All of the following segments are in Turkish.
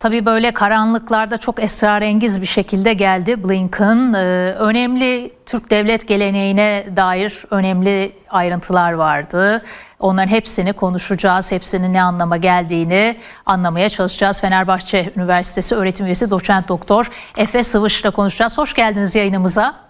Tabii böyle karanlıklarda çok esrarengiz bir şekilde geldi Blinken. Ee, önemli Türk devlet geleneğine dair önemli ayrıntılar vardı. Onların hepsini konuşacağız. Hepsinin ne anlama geldiğini anlamaya çalışacağız. Fenerbahçe Üniversitesi öğretim üyesi doçent doktor Efe Sıvış'la konuşacağız. Hoş geldiniz yayınımıza.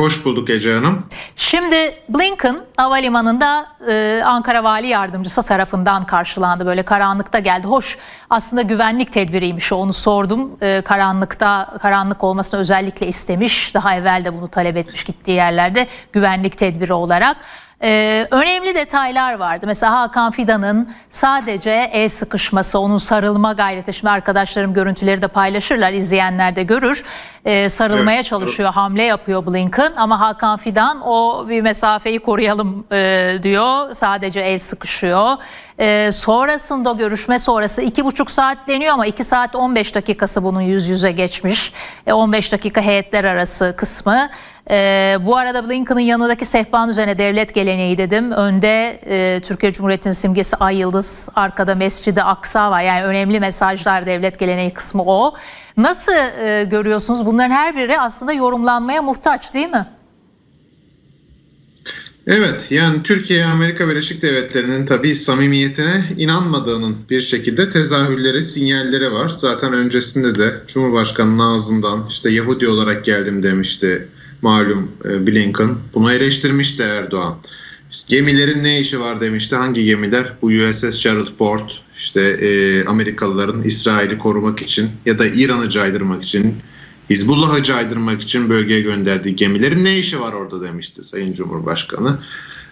Hoş bulduk Ece Hanım. Şimdi Blinken havalimanında e, Ankara Vali Yardımcısı tarafından karşılandı. Böyle karanlıkta geldi. Hoş aslında güvenlik tedbiriymiş onu sordum. E, karanlıkta karanlık olmasını özellikle istemiş. Daha evvel de bunu talep etmiş gittiği yerlerde güvenlik tedbiri olarak. E, önemli detaylar vardı. Mesela Hakan Fidan'ın sadece el sıkışması, onun sarılma gayreti. Şimdi arkadaşlarım görüntüleri de paylaşırlar, izleyenler de görür. E, sarılmaya Evet. çalışıyor, hamle yapıyor Blinken ama Hakan Fidan o bir mesafeyi koruyalım e, diyor. Sadece el sıkışıyor. E, sonrasında görüşme sonrası iki buçuk saat deniyor ama 2 saat 15 dakikası bunun yüz yüze geçmiş. E, 15 dakika heyetler arası kısmı. E, bu arada Blinken'ın yanındaki sehpanın üzerine devlet geleneği dedim. Önde e, Türkiye Cumhuriyeti'nin simgesi Ay Yıldız, arkada Mescid-i Aksa var. Yani önemli mesajlar devlet geleneği kısmı o. Nasıl e, görüyorsunuz? Bunların her biri aslında yorumlanmaya muhtaç değil mi? Evet yani Türkiye Amerika Birleşik Devletleri'nin tabii samimiyetine inanmadığının bir şekilde tezahürleri, sinyalleri var. Zaten öncesinde de Cumhurbaşkanı'nın ağzından işte Yahudi olarak geldim demişti malum e, Blinken. Bunu eleştirmişti Erdoğan. İşte gemilerin ne işi var demişti. Hangi gemiler? Bu USS Gerald Ford işte e, Amerikalıların İsrail'i korumak için ya da İran'ı caydırmak için Hizbullah'ı caydırmak için bölgeye gönderdiği gemilerin ne işi var orada demişti Sayın Cumhurbaşkanı.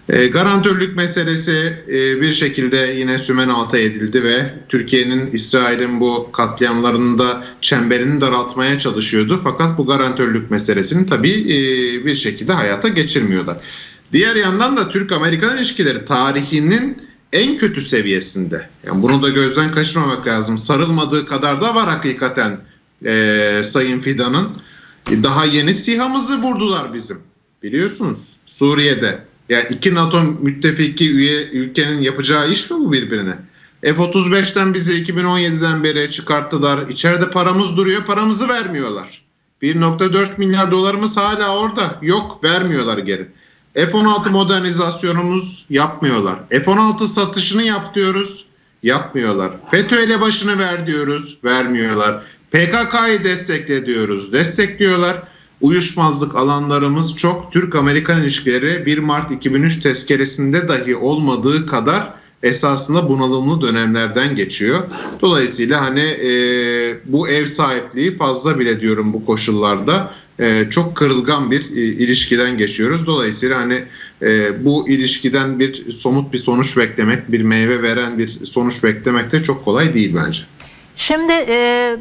E, garantörlük meselesi e, bir şekilde yine sümen alta edildi ve Türkiye'nin İsrail'in bu katliamlarında çemberini daraltmaya çalışıyordu. Fakat bu garantörlük meselesini tabii e, bir şekilde hayata geçirmiyorlar. Diğer yandan da Türk-Amerikan ilişkileri tarihinin en kötü seviyesinde. Yani bunu da gözden kaçırmamak lazım. Sarılmadığı kadar da var hakikaten e, Sayın Fidan'ın. E, Daha yeni SİHA'mızı vurdular bizim. Biliyorsunuz Suriye'de. Yani iki NATO müttefiki üye ülkenin yapacağı iş mi bu birbirine? F-35'ten bizi 2017'den beri çıkarttılar. İçeride paramız duruyor, paramızı vermiyorlar. 1.4 milyar dolarımız hala orada. Yok, vermiyorlar geri. F-16 modernizasyonumuz yapmıyorlar. F-16 satışını yap diyoruz, yapmıyorlar. FETÖ başını ver diyoruz, vermiyorlar. PKK'yı destekle diyoruz, destekliyorlar. Uyuşmazlık alanlarımız çok. Türk-Amerikan ilişkileri 1 Mart 2003 tezkeresinde dahi olmadığı kadar esasında bunalımlı dönemlerden geçiyor. Dolayısıyla hani e, bu ev sahipliği fazla bile diyorum bu koşullarda e, çok kırılgan bir e, ilişkiden geçiyoruz. Dolayısıyla hani e, bu ilişkiden bir somut bir sonuç beklemek, bir meyve veren bir sonuç beklemek de çok kolay değil bence. Şimdi e,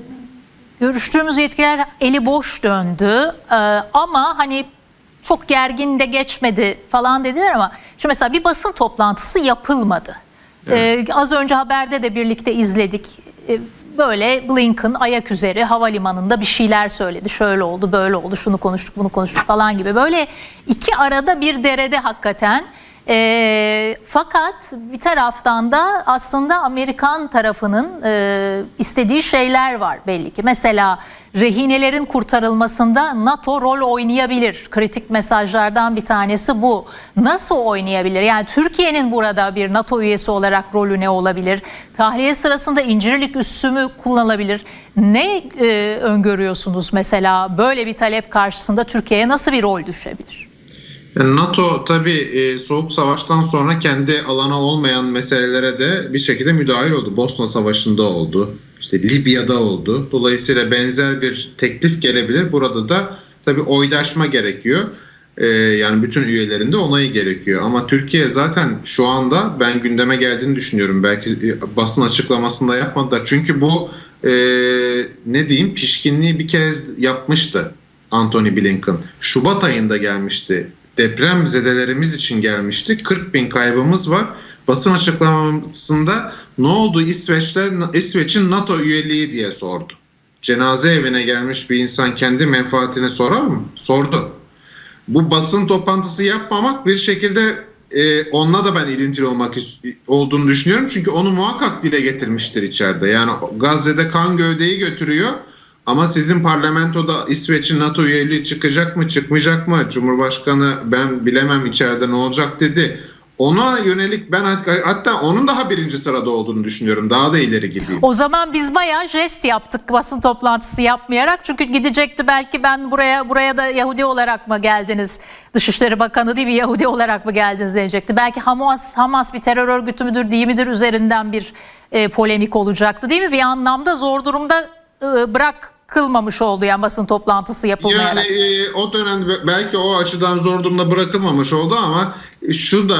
görüştüğümüz yetkililer eli boş döndü E, ama hani çok gergin de geçmedi falan dediler ama şimdi mesela bir basın toplantısı yapılmadı. E, az önce haberde de birlikte izledik. E, böyle Blinken ayak üzeri havalimanında bir şeyler söyledi. Şöyle oldu, böyle oldu, şunu konuştuk, bunu konuştuk falan gibi. Böyle iki arada bir derede hakikaten. E, fakat bir taraftan da aslında Amerikan tarafının e, istediği şeyler var belli ki. Mesela rehinelerin kurtarılmasında NATO rol oynayabilir. Kritik mesajlardan bir tanesi bu. Nasıl oynayabilir? Yani Türkiye'nin burada bir NATO üyesi olarak rolü ne olabilir? Tahliye sırasında incirlik üssü mü kullanılabilir? Ne e, öngörüyorsunuz mesela böyle bir talep karşısında Türkiye'ye nasıl bir rol düşebilir? NATO tabii e, soğuk savaştan sonra kendi alana olmayan meselelere de bir şekilde müdahil oldu. Bosna Savaşı'nda oldu. işte Libya'da oldu. Dolayısıyla benzer bir teklif gelebilir. Burada da tabii oydaşma gerekiyor. E, yani bütün üyelerin de onayı gerekiyor. Ama Türkiye zaten şu anda ben gündeme geldiğini düşünüyorum. Belki e, basın açıklamasında yapmadılar. Çünkü bu ne diyeyim pişkinliği bir kez yapmıştı. Anthony Blinken. Şubat ayında gelmişti deprem zedelerimiz için gelmişti. 40 bin kaybımız var. Basın açıklamasında ne oldu İsveç'te İsveç'in NATO üyeliği diye sordu. Cenaze evine gelmiş bir insan kendi menfaatini sorar mı? Sordu. Bu basın toplantısı yapmamak bir şekilde e, onunla da ben ilintili olmak olduğunu düşünüyorum. Çünkü onu muhakkak dile getirmiştir içeride. Yani Gazze'de kan gövdeyi götürüyor. Ama sizin parlamentoda İsveç'in NATO üyeliği çıkacak mı çıkmayacak mı? Cumhurbaşkanı ben bilemem içeride ne olacak dedi. Ona yönelik ben hat- hatta onun daha birinci sırada olduğunu düşünüyorum. Daha da ileri gideyim. O zaman biz bayağı jest yaptık basın toplantısı yapmayarak. Çünkü gidecekti belki ben buraya buraya da Yahudi olarak mı geldiniz? Dışişleri Bakanı değil bir Yahudi olarak mı geldiniz diyecekti. Belki Hamas Hamas bir terör örgütü müdür değil midir üzerinden bir e, polemik olacaktı değil mi? Bir anlamda zor durumda e, bırakılmamış oldu yani basın toplantısı yapılmayarak. Yani e, o dönemde belki o açıdan zor durumda bırakılmamış oldu ama şu da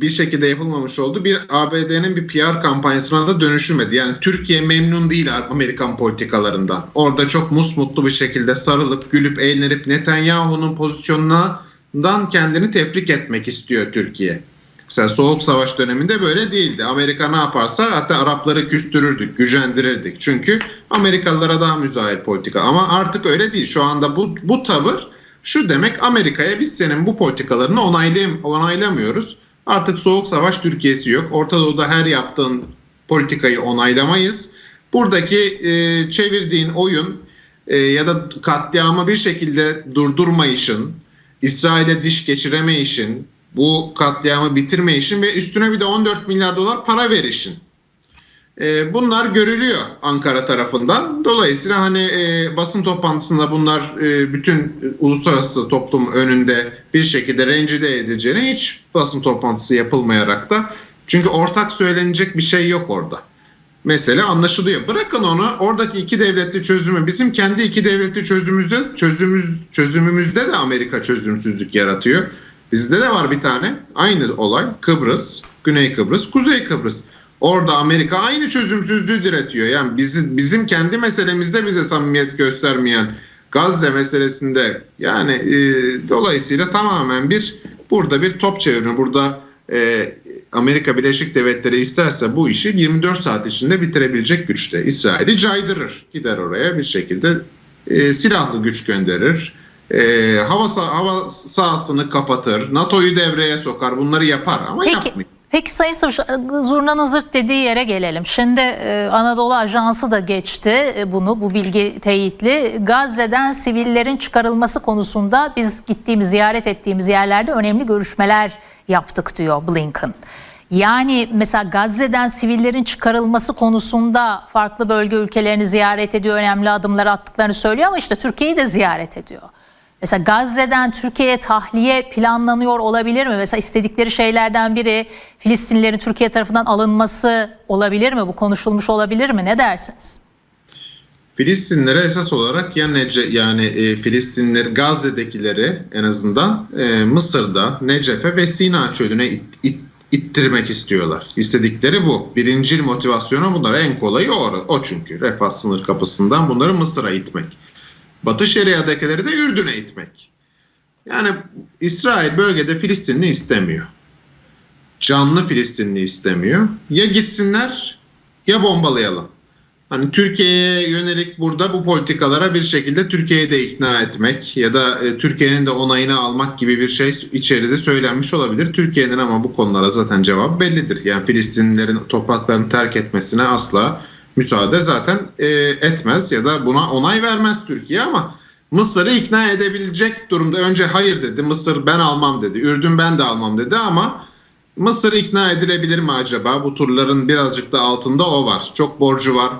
bir şekilde yapılmamış oldu. Bir ABD'nin bir PR kampanyasına da dönüşülmedi. Yani Türkiye memnun değil Amerikan politikalarından. Orada çok musmutlu bir şekilde sarılıp gülüp eğlenip Netanyahu'nun pozisyonundan kendini tefrik etmek istiyor Türkiye. Mesela Soğuk Savaş döneminde böyle değildi. Amerika ne yaparsa hatta Arapları küstürürdük, gücendirirdik. Çünkü Amerikalılara daha müzahir politika. Ama artık öyle değil. Şu anda bu, bu tavır şu demek Amerika'ya biz senin bu politikalarını onaylayam onaylamıyoruz. Artık Soğuk Savaş Türkiye'si yok. Orta Doğu'da her yaptığın politikayı onaylamayız. Buradaki e, çevirdiğin oyun e, ya da katliamı bir şekilde durdurmayışın, İsrail'e diş geçiremeyişin, bu katliamı bitirmeyişin ve üstüne bir de 14 milyar dolar para verişin. E, bunlar görülüyor Ankara tarafından. Dolayısıyla hani e, basın toplantısında bunlar e, bütün uluslararası toplum önünde bir şekilde rencide edileceğine hiç basın toplantısı yapılmayarak da çünkü ortak söylenecek bir şey yok orada. Mesele anlaşılıyor. Bırakın onu oradaki iki devletli çözümü bizim kendi iki devletli çözümümüzde çözümümüz çözümümüzde de Amerika çözümsüzlük yaratıyor. Bizde de var bir tane aynı olay Kıbrıs, Güney Kıbrıs, Kuzey Kıbrıs. Orada Amerika aynı çözümsüzlüğü diretiyor. Yani bizim bizim kendi meselemizde bize samimiyet göstermeyen Gazze meselesinde yani e, dolayısıyla tamamen bir burada bir top çevirme. Burada e, Amerika Birleşik Devletleri isterse bu işi 24 saat içinde bitirebilecek güçte. İsrail'i caydırır. Gider oraya bir şekilde e, silahlı güç gönderir. E, hava, sah- hava sahasını kapatır. NATO'yu devreye sokar. Bunları yapar ama Peki, yapmıyor. peki Sayın Savaş, zurnanın zırt dediği yere gelelim. Şimdi e, Anadolu Ajansı da geçti e, bunu, bu bilgi teyitli. Gazze'den sivillerin çıkarılması konusunda biz gittiğimiz, ziyaret ettiğimiz yerlerde önemli görüşmeler yaptık diyor Blinken. Yani mesela Gazze'den sivillerin çıkarılması konusunda farklı bölge ülkelerini ziyaret ediyor, önemli adımlar attıklarını söylüyor ama işte Türkiye'yi de ziyaret ediyor. Mesela Gazze'den Türkiye'ye tahliye planlanıyor olabilir mi? Mesela istedikleri şeylerden biri Filistinlilerin Türkiye tarafından alınması olabilir mi? Bu konuşulmuş olabilir mi? Ne dersiniz? Filistinlere esas olarak ya Nece yani e, Filistinler Gazze'dekileri en azından e, Mısır'da Necef'e ve Sina çölüne it, it- ittirmek istiyorlar. İstedikleri bu. Birincil motivasyonu bunlara en kolayı o, o çünkü. Refah sınır kapısından bunları Mısır'a itmek. Batı Şeria'dakileri de Ürdün'e itmek. Yani İsrail bölgede Filistinli istemiyor. Canlı Filistinli istemiyor. Ya gitsinler ya bombalayalım. Hani Türkiye'ye yönelik burada bu politikalara bir şekilde Türkiye'yi de ikna etmek ya da e, Türkiye'nin de onayını almak gibi bir şey içeride söylenmiş olabilir. Türkiye'nin ama bu konulara zaten cevap bellidir. Yani Filistinlilerin topraklarını terk etmesine asla müsaade zaten e, etmez ya da buna onay vermez Türkiye ama Mısır'ı ikna edebilecek durumda önce hayır dedi. Mısır ben almam dedi. Ürdün ben de almam dedi ama Mısır ikna edilebilir mi acaba? Bu turların birazcık da altında o var. Çok borcu var.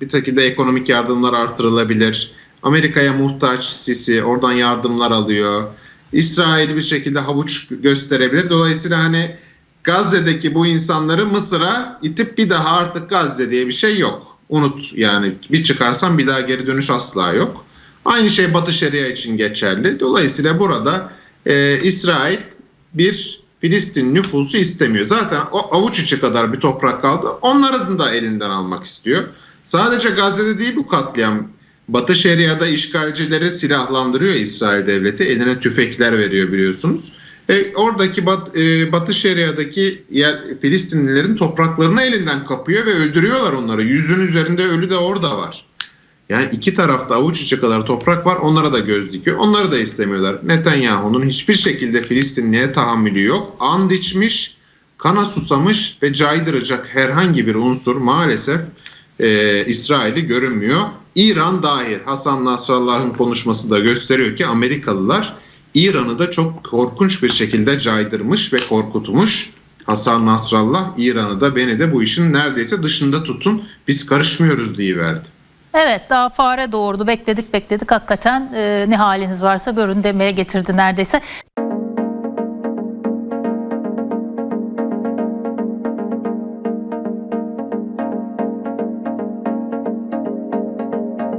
Bir şekilde ekonomik yardımlar artırılabilir. Amerika'ya muhtaç Sisi oradan yardımlar alıyor. İsrail bir şekilde havuç gösterebilir. Dolayısıyla hani Gazze'deki bu insanları Mısır'a itip bir daha artık Gazze diye bir şey yok. Unut yani bir çıkarsan bir daha geri dönüş asla yok. Aynı şey Batı Şeria için geçerli. Dolayısıyla burada e, İsrail bir Filistin nüfusu istemiyor. Zaten o avuç içi kadar bir toprak kaldı. Onların da elinden almak istiyor. Sadece Gazze'de değil bu katliam. Batı Şeria'da işgalcileri silahlandırıyor İsrail devleti. Eline tüfekler veriyor biliyorsunuz. E, oradaki Bat, e, Batı Şeria'daki yer, Filistinlilerin topraklarını elinden kapıyor ve öldürüyorlar onları. Yüzün üzerinde ölü de orada var. Yani iki tarafta avuç içi kadar toprak var onlara da göz dikiyor. Onları da istemiyorlar. Netanyahu'nun hiçbir şekilde Filistinli'ye tahammülü yok. And içmiş, kana susamış ve caydıracak herhangi bir unsur maalesef e, İsrail'i görünmüyor. İran dahil Hasan Nasrallah'ın konuşması da gösteriyor ki Amerikalılar İran'ı da çok korkunç bir şekilde caydırmış ve korkutmuş. Hasan Nasrallah İran'ı da beni de bu işin neredeyse dışında tutun biz karışmıyoruz diye verdi. Evet daha fare doğurdu bekledik bekledik hakikaten e, ne haliniz varsa görün demeye getirdi neredeyse.